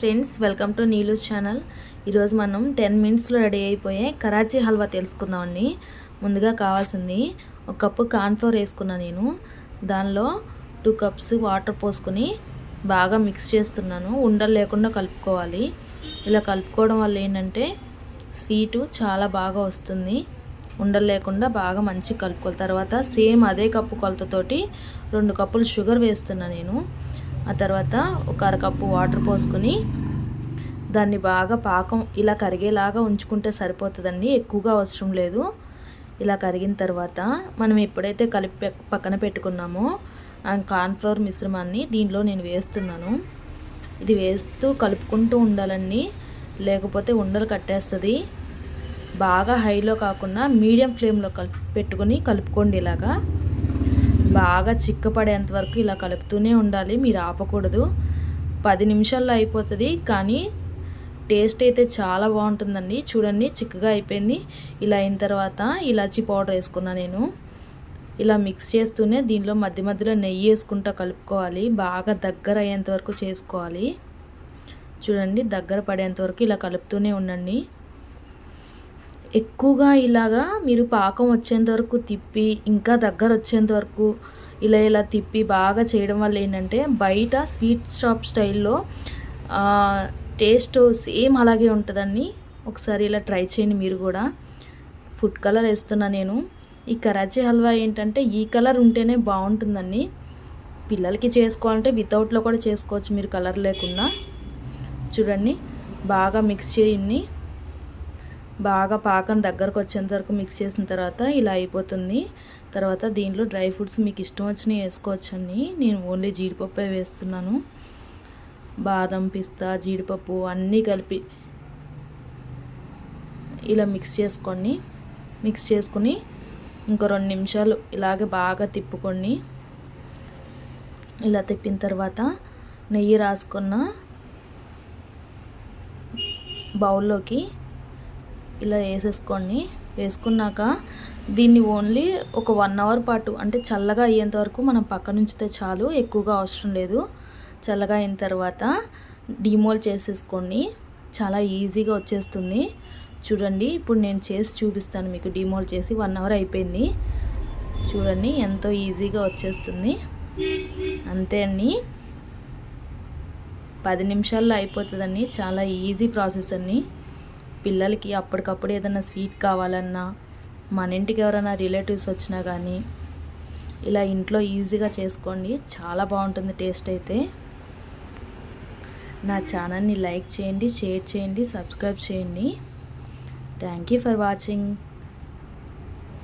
Friends welcome to Neelu's channel. ఈరోజు మనం ten మినిట్స్లో రెడీ అయిపోయే కరాచీ హల్వా తెలుసుకుందామండి ముందుగా కావాల్సింది ఒక కప్పు కార్న్ఫ్లోర్ వేసుకున్నా నేను. దానిలో టూ కప్స్ వాటర్ పోసుకొని బాగా మిక్స్ చేస్తున్నాను. ఉండలు లేకుండా కలుపుకోవాలి. ఇలా కలుపుకోవడం వల్ల ఏంటంటే స్వీటు చాలా బాగా వస్తుంది. ఉండలు లేకుండా బాగా మంచి కలుపుకోవాలి. తర్వాత సేమ్ అదే కప్పు కొలతతోటి రెండు కప్పులు షుగర్ వేస్తున్నా నేను. ఆ తర్వాత ఒక అరకప్పు వాటర్ పోసుకొని దాన్ని బాగా పాకం ఇలా కరిగేలాగా ఉంచుకుంటే సరిపోతుందండి. ఎక్కువగా అవసరం లేదు. ఇలా కరిగిన తర్వాత మనం ఎప్పుడైతే కలిపి పక్కన పెట్టుకున్నామో ఆ కార్న్ఫ్లవర్ మిశ్రమాన్ని దీనిలో నేను వేస్తున్నాను. ఇది వేస్తూ కలుపుకుంటూ ఉండాలండి. లేకపోతే ఉండలు కట్టేస్తుంది. బాగా హైలో కాకుండా మీడియం ఫ్లేమ్లో కలిపి పెట్టుకొని కలుపుకోండి ఇలాగా. బాగా చిక్కపడేంత వరకు ఇలా కలుపుతూనే ఉండాలి. మీరు ఆపకూడదు. పది నిమిషాల్లో అయిపోతుంది కానీ టేస్ట్ అయితే చాలా బాగుంటుందండి. చూడండి చిక్కగా అయిపోయింది. ఇలా అయిన తర్వాత ఇలాచీ పౌడర్ వేసుకున్నా నేను. ఇలా మిక్స్ చేస్తూనే దీనిలో మధ్య మధ్యలో నెయ్యి వేసుకుంటూ కలుపుకోవాలి. బాగా దగ్గర అయ్యేంత వరకు చేసుకోవాలి. చూడండి దగ్గర పడేంత వరకు ఇలా కలుపుతూనే ఉండండి. ఎక్కువగా ఇలాగా మీరు పాకం వచ్చేంత వరకు తిప్పి ఇంకా దగ్గర వచ్చేంత వరకు ఇలా ఇలా తిప్పి బాగా చేయడం వల్ల ఏంటంటే బయట స్వీట్ షాప్ స్టైల్లో టేస్ట్ సేమ్ అలాగే ఉంటుందండి. ఒకసారి ఇలా ట్రై చేయండి మీరు కూడా. ఫుడ్ కలర్ వేస్తున్నా నేను. ఈ కరాచీ హల్వా ఏంటంటే ఈ కలర్ ఉంటేనే బాగుంటుందండి. పిల్లలకి చేసుకోవాలంటే వితౌట్లో కూడా చేసుకోవచ్చు మీరు కలర్ లేకుండా చూడండి బాగా మిక్స్ చేయండి. బాగా పాకం దగ్గరకు వచ్చేంత వరకు మిక్స్ చేసిన తర్వాత ఇలా అయిపోతుంది. తర్వాత దీంట్లో డ్రై ఫ్రూట్స్ మీకు ఇష్టం వచ్చినవి వేసుకోవచ్చండి. నేను ఓన్లీ జీడిపప్పు వేస్తున్నాను. బాదం పిస్తా జీడిపప్పు అన్నీ కలిపి ఇలా మిక్స్ చేసుకోండి. మిక్స్ చేసుకుని ఇంకో రెండు నిమిషాలు ఇలాగే బాగా తిప్పుకొని ఇలా తిప్పిన తర్వాత నెయ్యి రాసుకున్న బౌల్లోకి ఇలా వేసేసుకోండి వేసుకున్నాక దీన్ని ఓన్లీ ఒక వన్ అవర్ పాటు అంటే చల్లగా అయ్యేంత వరకు మనం పక్క నుంచితే చాలు ఎక్కువగా అవసరం లేదు. చల్లగా అయిన తర్వాత డిమోల్ చేసేసుకోండి చాలా ఈజీగా వచ్చేస్తుంది. చూడండి ఇప్పుడు నేను చేసి చూపిస్తాను మీకు డిమోల్ చేసి వన్ అవర్ అయిపోయింది. చూడండి ఎంతో ఈజీగా వచ్చేస్తుంది. అంతే అండి. పది నిమిషాల్లో అయిపోతుందండి. చాలా ఈజీ ప్రాసెస్ అండి. పిల్లలకి అప్పటికప్పుడు ఏదైనా స్వీట్ కావాలన్నా మన ఇంటికి ఎవరైనా రిలేటివ్స్ వచ్చినా కానీ ఇలా ఇంట్లో ఈజీగా చేసుకోండి. చాలా బాగుంటుంది టేస్ట్ అయితే. నా ఛానల్ని లైక్ చేయండి షేర్ చేయండి సబ్స్క్రైబ్ చేయండి. Thank you for watching.